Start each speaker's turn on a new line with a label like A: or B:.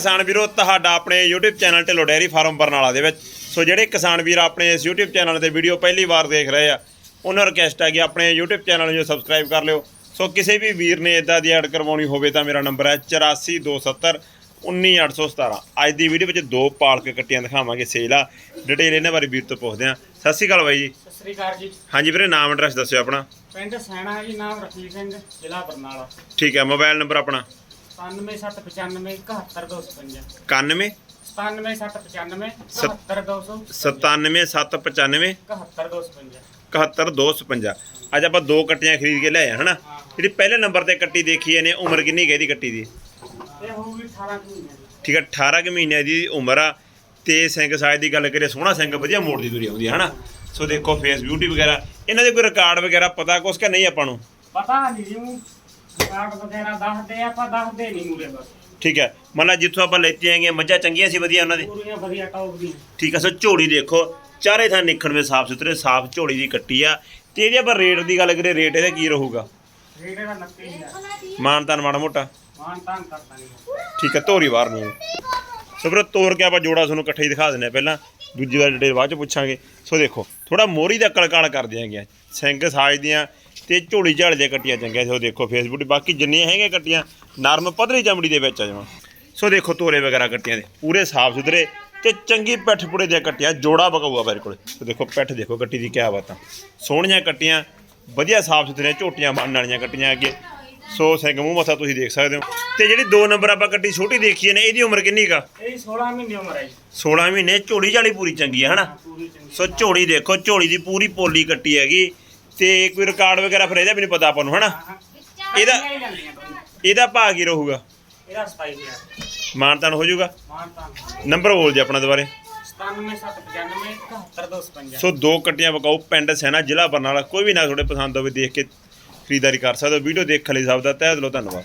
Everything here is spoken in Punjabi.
A: ਕਿਸਾਨ ਵੀਰੋ ਤੁਹਾਡਾ ਆਪਣੇ YouTube channel Dhillon dairy farm Barnala ਦੇ ਵਿੱਚ। ਸੋ ਜਿਹੜੇ ਕਿਸਾਨ ਵੀਰ ਆਪਣੇ ਇਸ YouTube ਚੈਨਲ ਤੇ ਵੀਡੀਓ ਪਹਿਲੀ ਵਾਰ ਦੇਖ ਰਹੇ ਆ ਉਹਨਾਂ ਰਿਕਵੈਸਟ ਹੈ ਕਿ ਆਪਣੇ YouTube ਚੈਨਲ ਨੂੰ ਸਬਸਕ੍ਰਾਈਬ ਕਰ ਲਿਓ। ਸੋ ਕਿਸੇ ਵੀ ਵੀਰ ਨੇ ਇਦਾਂ ਦੀ ਐਡ ਕਰਵਾਉਣੀ ਹੋਵੇ ਤਾਂ ਮੇਰਾ ਨੰਬਰ ਹੈ 8427 19817 ਅੱਜ ਦੀ ਵੀਡੀਓ ਵਿੱਚ ਦੋ ਪਾਲਕ ਕੱਟੀਆਂ ਦਿਖਾਵਾਂਗੇ ਸੇਲ ਆ। ਡਿਟੇਲ ਇਹਨਾਂ ਬਾਰੇ ਵੀਰ ਤੋਂ ਪੁੱਛਦੇ ਆ ਸਤਿ ਸ਼੍ਰੀ ਅਕਾਲ ਬਾਈ ਜੀ।
B: ਸਤਿ ਸ੍ਰੀ ਅਕਾਲ ਜੀ।
A: ਹਾਂਜੀ ਵੀਰੇ ਨਾਮ ਐਡਰੈਸ ਦੱਸਿਓ ਆਪਣਾ।
B: ਪਿੰਡ ਸੈਣਾ ਜੀ ਨਾਮ ਰਫੀਕ ਸਿੰਘ ਜ਼ਿਲ੍ਹਾ ਬਰਨਾਲਾ।
A: ਠੀਕ ਹੈ ਮੋਬਾਈਲ ਨੰਬਰ ਆਪਣਾ।
B: 9775 71255
A: 91
B: 9775
A: ਸੱਤ-
B: 71255
A: 97795
B: 71255
A: 71255 ਅੱਜ ਆਪਾਂ ਦੋ ਕੱਟੀਆਂ ਖਰੀਦ ਕੇ ਲਿਆਏ ਹਨਾ? ਜਿਹੜੀ ਪਹਿਲੇ ਨੰਬਰ ਤੇ ਕੱਟੀ ਦੇਖੀ ਇਹਨੇ ਉਮਰ ਕਿੰਨੀ ਗਈ ਦੀ ਕੱਟੀ ਦੀ?
B: ਇਹ ਹੋਊਗੀ 18 ਕੁ ਮਹੀਨੇ ਦੀ।
A: ਠੀਕ ਹੈ 18 ਕੁ ਮਹੀਨਿਆਂ ਦੀ ਉਮਰ ਆ। ਤੇ ਸਿੰਘ ਸਾਈਜ਼ ਦੀ ਗੱਲ ਕਰੀਏ ਸੋਹਣਾ ਸਿੰਘ ਵਧੀਆ ਮੋੜ ਦੀ ਦੂਰੀ ਆਉਂਦੀ ਹੈ ਹਨਾ? ਸੋ ਦੇਖੋ ਫੇਸ ਬਿਊਟੀ ਵਗੈਰਾ ਇਹਨਾਂ ਦੇ ਕੋਈ ਰਿਕਾਰਡ ਵਗੈਰਾ ਪਤਾ ਕੁਛ ਕਿ ਨਹੀਂ ਆਪਾਂ ਨੂੰ?
B: ਪਤਾ ਨਹੀਂ ਜੀ ਕਾਰਡ ਵਗੈਰਾ ਦੱਸਦੇ ਆ, ਆਪਾਂ ਦੱਸਦੇ ਨਹੀਂ ਮੂਰੇ ਬਸ।
A: ਠੀਕ ਹੈ। ਮਤਲਬ ਜਿੱਥੋਂ ਆਪਾਂ ਲੈਤੀਆਂ ਹੈਗੀਆਂ ਮੱਝਾਂ ਚੰਗੀਆਂ ਸੀ ਵਧੀਆ ਉਹਨਾਂ ਦੀ?
B: ਪੂਰੀਆਂ ਵਧੀਆ ਟੌਪ ਦੀਆਂ।
A: ਠੀਕ ਹੈ ਸੋ ਝੋਲੀ ਦੇਖੋ ਚਾਰੇ ਥਾਂ ਨਿਖਣ ਵਿੱਚ ਸਾਫ਼ ਸੁਥਰੇ ਸਾਫ਼ ਝੋਲੀ ਦੀ ਕੱਟੀ ਆ। ਤੇ ਇਹਦੇ ਆਪਾਂ ਰੇਟ ਦੀ ਗੱਲ ਕਰੀਏ ਰੇਟ ਇਹਦਾ ਕੀ ਰਹੂਗਾ?
B: ਰੇਟ ਦਾ 29000
A: ਮਾਨਤਾਨ ਮਾੜਾ ਮੋਟਾ।
B: ਮਾਨ ਤਾਨ ਕਰਦਾ ਨਹੀਂ
A: ਠੀਕ ਹੈ ਧੋਰੀ ਬਾਹਰ ਨੂੰ। ਸੋ ਫਿਰ ਤੋਰ ਕੇ ਆਪਾਂ ਜੋੜਾ ਤੁਹਾਨੂੰ ਇਕੱਠੇ ਹੀ ਦਿਖਾ ਦਿੰਦੇ ਆ ਪਹਿਲਾਂ। ਦੂਜੀ ਵਾਰ ਡਿਟੇਲ ਬਾਅਦ ਚ ਪੁੱਛਾਂਗੇ। ਸੋ ਦੇਖੋ ਥੋੜਾ ਮੋਰੀ ਦਾ ਕਲਕਾਲ ਕਰ ਦਿਆਂਗੇ ਸਿੰਘ ਸਾਈਜ਼ ਦੀਆਂ ਤੇ ਝੋਲੀ ਝਾੜ ਦੀਆਂ ਕੱਟੀਆਂ ਚੰਗੀਆਂ ਸੋ ਦੇਖੋ ਫੇਸਬੁੱਕ ਬਾਕੀ ਜਿੰਨੀਆਂ ਹੈਗੀਆਂ ਕੱਟੀਆਂ ਨਰਮ ਪਤਲੀ ਚਮੜੀ ਦੇ ਵਿੱਚ ਆ ਜਾਵਾਂ ਸੋ ਦੇਖੋ ਤੋਰੇ ਵਗੈਰਾ ਕੱਟੀਆਂ ਦੇ ਪੂਰੇ ਸਾਫ਼ ਸੁਥਰੇ ਤੇ ਚੰਗੀ ਪਿੱਠ ਪੁੜੇ ਦੀਆਂ ਕੱਟੀਆਂ ਜੋੜਾ ਬਕਾਊਗਾ ਮੇਰੇ ਕੋਲ। ਸੋ ਦੇਖੋ ਪਿੱਠ ਦੇਖੋ ਕੱਟੀ ਦੀ ਕਿਆ ਬਾਤਾਂ। ਸੋਹਣੀਆਂ ਕੱਟੀਆਂ ਵਧੀਆ ਸਾਫ਼ ਸੁਥਰੀਆਂ ਝੋਟੀਆਂ ਬੰਨਣ ਵਾਲੀਆਂ ਕੱਟੀਆਂ ਅੱਗੇ। ਸੋ ਸਿੰਘ ਮੂੰਹ ਮੱਥਾ ਤੁਸੀਂ ਦੇਖ ਸਕਦੇ ਹੋ। ਤੇ ਜਿਹੜੀ ਦੋ ਨੰਬਰ ਆਪਾਂ ਕੱਟੀ ਛੋਟੀ ਦੇਖੀ ਨੇ ਇਹਦੀ ਉਮਰ ਕਿੰਨੀ ਕਾ
B: ਇਹ 16 ਮਹੀਨੇ ਉਮਰ ਹੈ ਜੀ।
A: 16 ਮਹੀਨੇ ਝੋਲੀ ਝਾਲੀ ਪੂਰੀ ਚੰਗੀ ਹੈ ਹਨਾ? ਸੋ ਝੋਲੀ ਦੇਖੋ ਝੋਲੀ ਦੀ ਪੂਰੀ ਪੋਲੀ ਕੱਟੀ ਹੈਗੀ। ਤੇ ਕੋਈ ਰਿਕਾਰਡ ਵਗੈਰਾ ਫਿਰ ਇਹਦਾ ਵੀ ਨਹੀਂ ਪਤਾ ਆਪਾਂ ਨੂੰ ਹਨਾ? ਇਹਦਾ-। ਇਹਦਾ ਭਾਅ ਕੀ ਰਹੂਗਾ?
B: ਇਹਦਾ 27000
A: ਮਾਨਤਾਨ ਹੋ ਜਾਊਗਾ?
B: ਮਾਨ ਤਾਨ
A: ਨੰਬਰ ਬੋਲ ਜੀ ਆਪਣਾ ਦੁਬਾਰੇ।
B: 9775 71255
A: ਸੋ ਦੋ ਕੱਟੀਆਂ ਵਕਾਓ ਪਿੰਡ ਸੈਨਾ ਜ਼ਿਲ੍ਹਾ ਬਰਨਾਲਾ। ਕੋਈ ਵੀ ਨਾ ਤੁਹਾਡੇ ਪਸੰਦ ਹੋਵੇ ਦੇਖ ਕੇ ਖਰੀਦਦਾਰੀ ਕਰ ਸਕਦੇ ਹੋ। ਵੀਡੀਓ ਦੇਖਣ ਲਈ ਸਭ ਦਾ। ਤਹਿ ਦਿਲੋਂ ਧੰਨਵਾਦ।